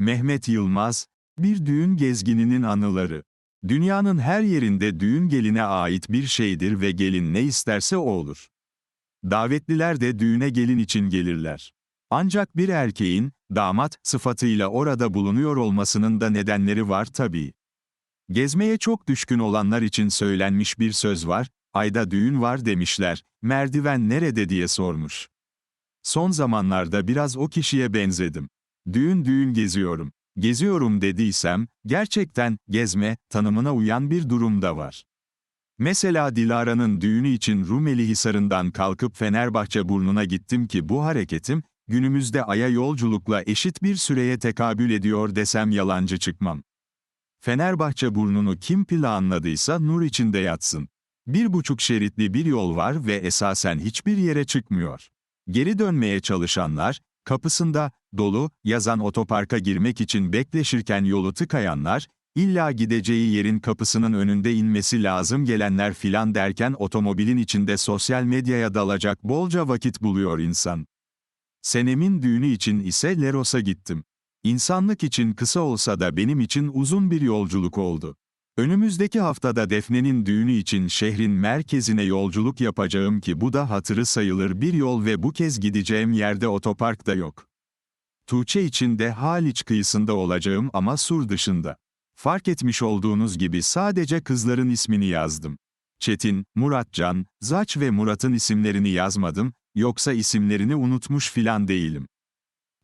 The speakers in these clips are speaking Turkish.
Mehmet Yılmaz, bir düğün gezgininin anıları. Dünyanın her yerinde düğün geline ait bir şeydir ve gelin ne isterse o olur. Davetliler de düğüne gelin için gelirler. Ancak bir erkeğin, damat, sıfatıyla orada bulunuyor olmasının da nedenleri var tabii. Gezmeye çok düşkün olanlar için söylenmiş bir söz var, ayda düğün var demişler, merdiven nerede diye sormuş. Son zamanlarda biraz o kişiye benzedim. Düğün düğün geziyorum. Geziyorum dediysem, gerçekten gezme tanımına uyan bir durum da var. Mesela Dilara'nın düğünü için Rumeli Hisarı'ndan kalkıp Fenerbahçe burnuna gittim ki bu hareketim, günümüzde aya yolculukla eşit bir süreye tekabül ediyor desem yalancı çıkmam. Fenerbahçe burnunu kim planladıysa nur içinde yatsın. Bir buçuk şeritli bir yol var ve esasen hiçbir yere çıkmıyor. Geri dönmeye çalışanlar, kapısında, dolu, yazan otoparka girmek için bekleşirken yolu tıkayanlar, illa gideceği yerin kapısının önünde inmesi lazım gelenler filan derken otomobilin içinde sosyal medyaya dalacak bolca vakit buluyor insan. Senemin düğünü için ise Leros'a gittim. İnsanlık için kısa olsa da benim için uzun bir yolculuk oldu. Önümüzdeki haftada Defne'nin düğünü için şehrin merkezine yolculuk yapacağım ki bu da hatırı sayılır bir yol ve bu kez gideceğim yerde otopark da yok. Tuğçe için de Haliç kıyısında olacağım ama sur dışında. Fark etmiş olduğunuz gibi sadece kızların ismini yazdım. Çetin, Muratcan, Zaç ve Murat'ın isimlerini yazmadım, yoksa isimlerini unutmuş filan değilim.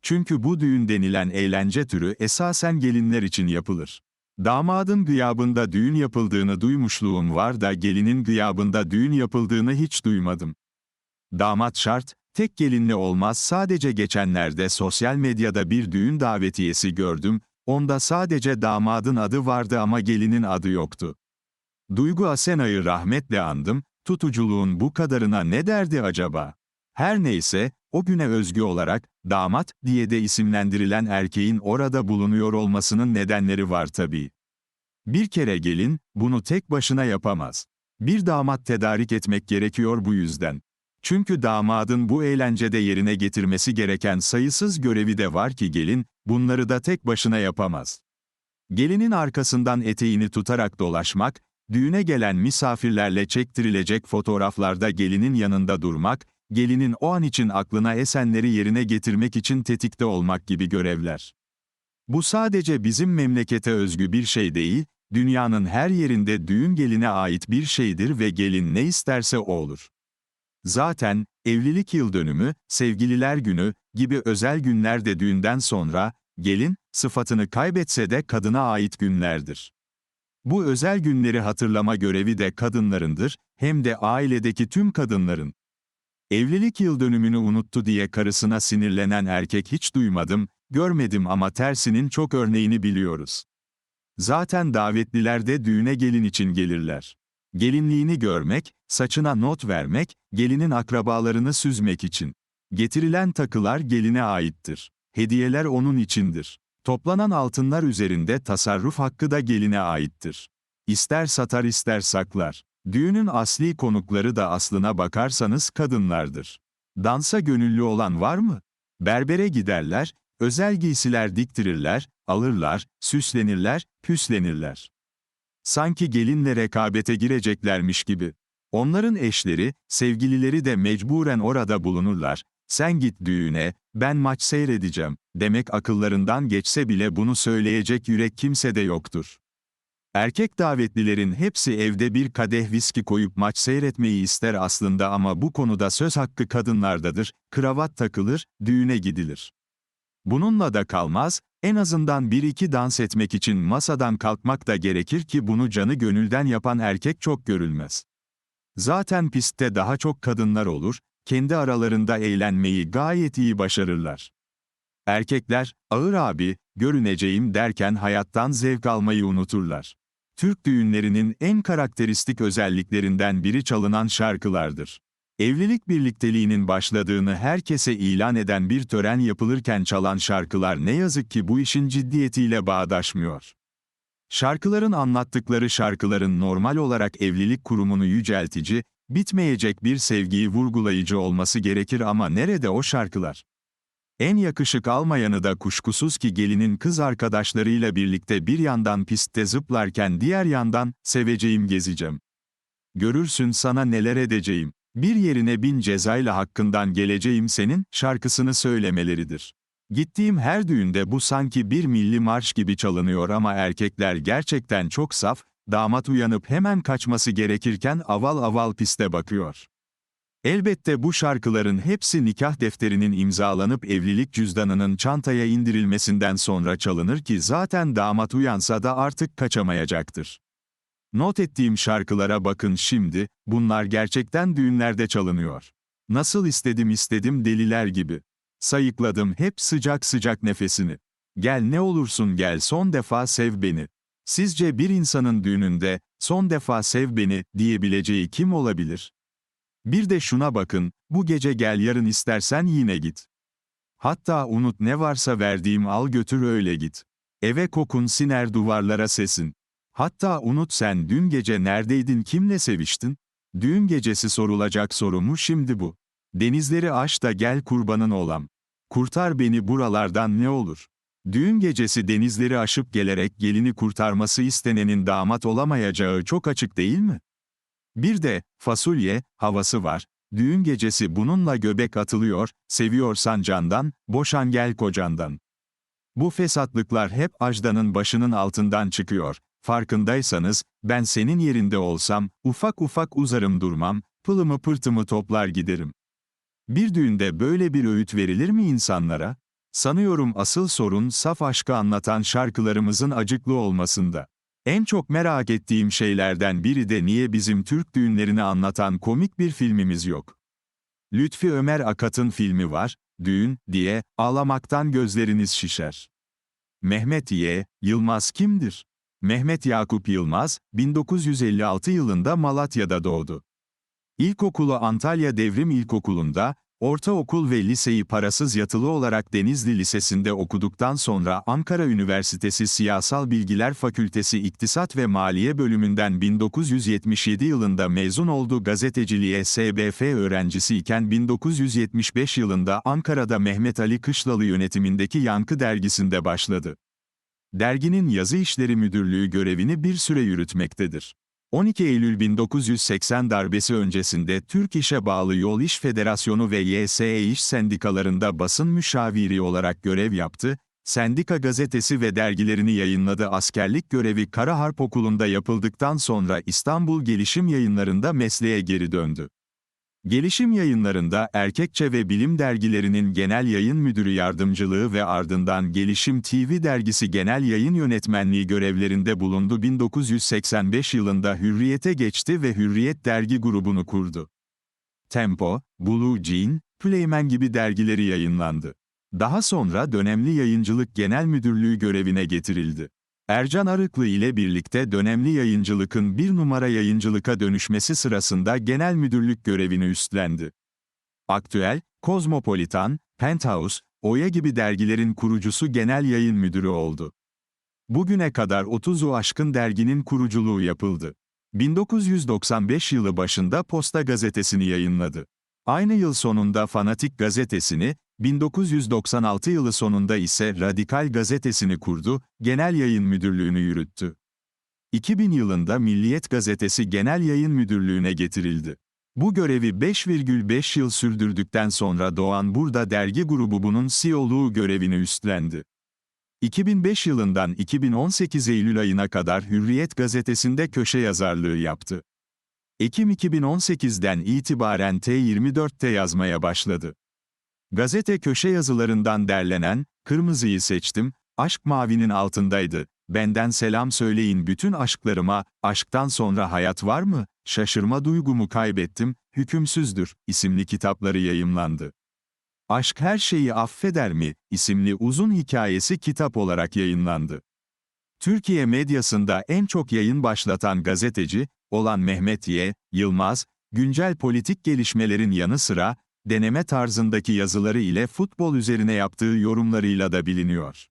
Çünkü bu düğün denilen eğlence türü esasen gelinler için yapılır. Damadın gıyabında düğün yapıldığını duymuşluğum var da gelinin gıyabında düğün yapıldığını hiç duymadım. Damat şart, tek gelinle olmaz sadece geçenlerde sosyal medyada bir düğün davetiyesi gördüm, onda sadece damadın adı vardı ama gelinin adı yoktu. Duygu Asena'yı rahmetle andım, tutuculuğun bu kadarına ne derdi acaba? Her neyse, o güne özgü olarak, damat diye de isimlendirilen erkeğin orada bulunuyor olmasının nedenleri var tabii. Bir kere gelin, bunu tek başına yapamaz. Bir damat tedarik etmek gerekiyor bu yüzden. Çünkü damadın bu eğlencede yerine getirmesi gereken sayısız görevi de var ki gelin, bunları da tek başına yapamaz. Gelinin arkasından eteğini tutarak dolaşmak, düğüne gelen misafirlerle çektirilecek fotoğraflarda gelinin yanında durmak, gelinin o an için aklına esenleri yerine getirmek için tetikte olmak gibi görevler. Bu sadece bizim memlekete özgü bir şey değil, dünyanın her yerinde düğün geline ait bir şeydir ve gelin ne isterse o olur. Zaten, evlilik yıl dönümü, sevgililer günü gibi özel günler de düğünden sonra, gelin, sıfatını kaybetse de kadına ait günlerdir. Bu özel günleri hatırlama görevi de kadınlarındır, hem de ailedeki tüm kadınların. Evlilik yıl dönümünü unuttu diye karısına sinirlenen erkek hiç duymadım, görmedim ama tersinin çok örneğini biliyoruz. Zaten davetliler de düğüne gelin için gelirler. Gelinliğini görmek, saçına not vermek, gelinin akrabalarını süzmek için. Getirilen takılar geline aittir. Hediyeler onun içindir. Toplanan altınlar üzerinde tasarruf hakkı da geline aittir. İster satar ister saklar. Düğünün asli konukları da aslına bakarsanız kadınlardır. Dansa gönüllü olan var mı? Berbere giderler, özel giysiler diktirirler, alırlar, süslenirler, püslenirler. Sanki gelinle rekabete gireceklermiş gibi. Onların eşleri, sevgilileri de mecburen orada bulunurlar. Sen git düğüne, ben maç seyredeceğim, demek akıllarından geçse bile bunu söyleyecek yürek kimsede yoktur. Erkek davetlilerin hepsi evde bir kadeh viski koyup maç seyretmeyi ister aslında ama bu konuda söz hakkı kadınlardadır, kravat takılır, düğüne gidilir. Bununla da kalmaz, en azından bir iki dans etmek için masadan kalkmak da gerekir ki bunu canı gönülden yapan erkek çok görülmez. Zaten pistte daha çok kadınlar olur, kendi aralarında eğlenmeyi gayet iyi başarırlar. Erkekler, ağır abi, görüneceğim derken hayattan zevk almayı unuturlar. Türk düğünlerinin en karakteristik özelliklerinden biri çalınan şarkılardır. Evlilik birlikteliğinin başladığını herkese ilan eden bir tören yapılırken çalan şarkılar ne yazık ki bu işin ciddiyetiyle bağdaşmıyor. Şarkıların anlattıkları şarkıların normal olarak evlilik kurumunu yüceltici, bitmeyecek bir sevgiyi vurgulayıcı olması gerekir ama nerede o şarkılar? En yakışık almayanı da kuşkusuz ki gelinin kız arkadaşlarıyla birlikte bir yandan pistte zıplarken diğer yandan, seveceğim gezeceğim. Görürsün sana neler edeceğim. Bir yerine bin cezayla hakkından geleceğim senin, şarkısını söylemeleridir. Gittiğim her düğünde bu sanki bir milli marş gibi çalınıyor ama erkekler gerçekten çok saf, damat uyanıp hemen kaçması gerekirken aval aval piste bakıyor. Elbette bu şarkıların hepsi nikah defterinin imzalanıp evlilik cüzdanının çantaya indirilmesinden sonra çalınır ki zaten damat uyansa da artık kaçamayacaktır. Not ettiğim şarkılara bakın şimdi, bunlar gerçekten düğünlerde çalınıyor. Nasıl istedim istedim deliler gibi. Sayıkladım hep sıcak sıcak nefesini. Gel ne olursun gel son defa sev beni. Sizce bir insanın düğününde, son defa sev beni, diyebileceği kim olabilir? Bir de şuna bakın, bu gece gel yarın istersen yine git. Hatta unut ne varsa verdiğim al götür öyle git. Eve kokun siner duvarlara sesin. Hatta unut sen dün gece neredeydin kimle seviştin? Düğün gecesi sorulacak sorumu şimdi bu. Denizleri aş da gel kurbanın olam. Kurtar beni buralardan ne olur? Düğün gecesi denizleri aşıp gelerek gelini kurtarması istenenin damat olamayacağı çok açık değil mi? Bir de, fasulye, havası var. Düğün gecesi bununla göbek atılıyor, seviyorsan candan, boşan gel kocandan. Bu fesatlıklar hep ajdanın başının altından çıkıyor. Farkındaysanız, ben senin yerinde olsam, ufak ufak uzarım durmam, pılımı pırtımı toplar giderim. Bir düğünde böyle bir öğüt verilir mi insanlara? Sanıyorum asıl sorun saf aşkı anlatan şarkılarımızın acıklı olmasında. En çok merak ettiğim şeylerden biri de niye bizim Türk düğünlerini anlatan komik bir filmimiz yok. Lütfi Ömer Akat'ın filmi var, Düğün, diye, ağlamaktan gözleriniz şişer. Mehmet Y. Yılmaz kimdir? Mehmet Yakup Yılmaz, 1956 yılında Malatya'da doğdu. İlkokulu Antalya Devrim İlkokulu'nda, ortaokul ve liseyi parasız yatılı olarak Denizli Lisesi'nde okuduktan sonra Ankara Üniversitesi Siyasal Bilgiler Fakültesi İktisat ve Maliye bölümünden 1977 yılında mezun oldu gazeteciliğe SBF öğrencisi iken 1975 yılında Ankara'da Mehmet Ali Kışlalı yönetimindeki Yankı dergisinde başladı. Derginin yazı işleri müdürlüğü görevini bir süre yürütmektedir. 12 Eylül 1980 darbesi öncesinde Türk İş'e bağlı Yol İş Federasyonu ve YSE İş Sendikalarında basın müşaviri olarak görev yaptı, sendika gazetesi ve dergilerini yayınladı askerlik görevi Kara Harp Okulu'nda yapıldıktan sonra İstanbul Gelişim Yayınları'nda mesleğe geri döndü. Gelişim yayınlarında Erkekçe ve Bilim dergilerinin genel yayın müdürü yardımcılığı ve ardından Gelişim TV dergisi genel yayın yönetmenliği görevlerinde bulundu. 1985 yılında Hürriyet'e geçti ve Hürriyet dergi grubunu kurdu. Tempo, Blue Jean, Playman gibi dergileri yayınlandı. Daha sonra dönemli yayıncılık genel müdürlüğü görevine getirildi. Ercan Arıklı ile birlikte dönemli yayıncılıkın bir numara yayıncılıka dönüşmesi sırasında genel müdürlük görevini üstlendi. Aktüel, Kozmopolitan, Penthouse, Oya gibi dergilerin kurucusu genel yayın müdürü oldu. Bugüne kadar 30'u aşkın derginin kuruculuğu yapıldı. 1995 yılı başında Posta gazetesini yayınladı. Aynı yıl sonunda Fanatik gazetesini, 1996 yılı sonunda ise Radikal gazetesini kurdu, genel yayın müdürlüğünü yürüttü. 2000 yılında Milliyet gazetesi genel yayın müdürlüğüne getirildi. Bu görevi 5,5 yıl sürdürdükten sonra Doğan Burada dergi grubu bunun CEO'luğu görevini üstlendi. 2005 yılından 2018 Eylül ayına kadar Hürriyet gazetesinde köşe yazarlığı yaptı. Ekim 2018'den itibaren T24'te yazmaya başladı. Gazete köşe yazılarından derlenen, Kırmızıyı seçtim, Aşk Mavi'nin altındaydı. Benden selam söyleyin bütün aşklarıma, aşktan sonra hayat var mı? Şaşırma duygumu kaybettim, hükümsüzdür, isimli kitapları yayımlandı. Aşk her şeyi affeder mi? isimli uzun hikayesi kitap olarak yayınlandı. Türkiye medyasında en çok yayın başlatan gazeteci, olan Mehmet Y. Yılmaz, güncel politik gelişmelerin yanı sıra, deneme tarzındaki yazıları ile futbol üzerine yaptığı yorumlarıyla da biliniyor.